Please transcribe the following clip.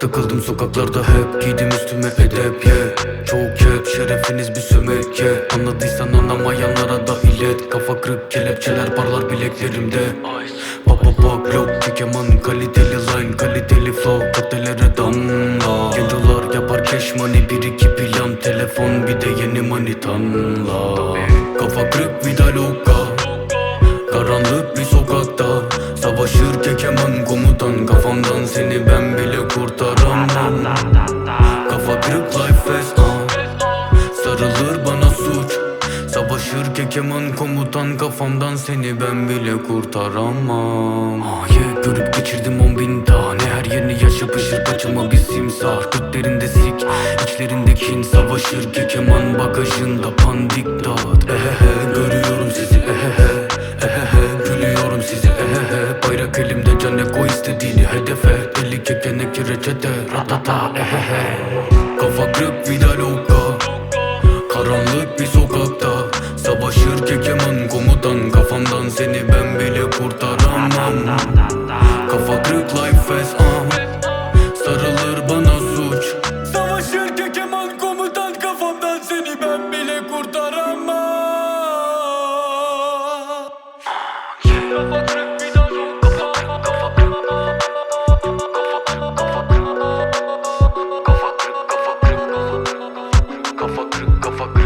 Takıldım sokaklarda hep Giydim üstüme edep ye Çok hep şerefiniz bir sömek ye Anladıysan anlamayanlara da ilet. Kafa kırık kelepçeler parlar bileklerimde. Bak bak yok kekeman Kaliteli line kaliteli flow Katelere damla. Gencolar yapar cash money Bir iki plan telefon bir de yeni manitanla Kafa kırık vida loka seni ben bile kurtaramam. Kafa kırık life fast ah. Sarılır bana suç. Savaşır kekeman komutan Kafamdan seni ben bile kurtaramam. Yeah. Görüp geçirdim on bin tane. Her yeni yaş yapışır kaçıma bir simsar. Göklerinde sik. İçlerinde kin Savaşır kekeman bagajında pandik dağıt. Ehehe görüyorum sizi. Ehehe Ehehe gülüyorum size ehehe Bayrak elimde cane koy istediğini hedefe Tükenek reçete ratata ehehe. Kafa kırık vida loka Karanlık bir sokakta. Savaşır kekeman komutan Kafamdan seni ben Go fuck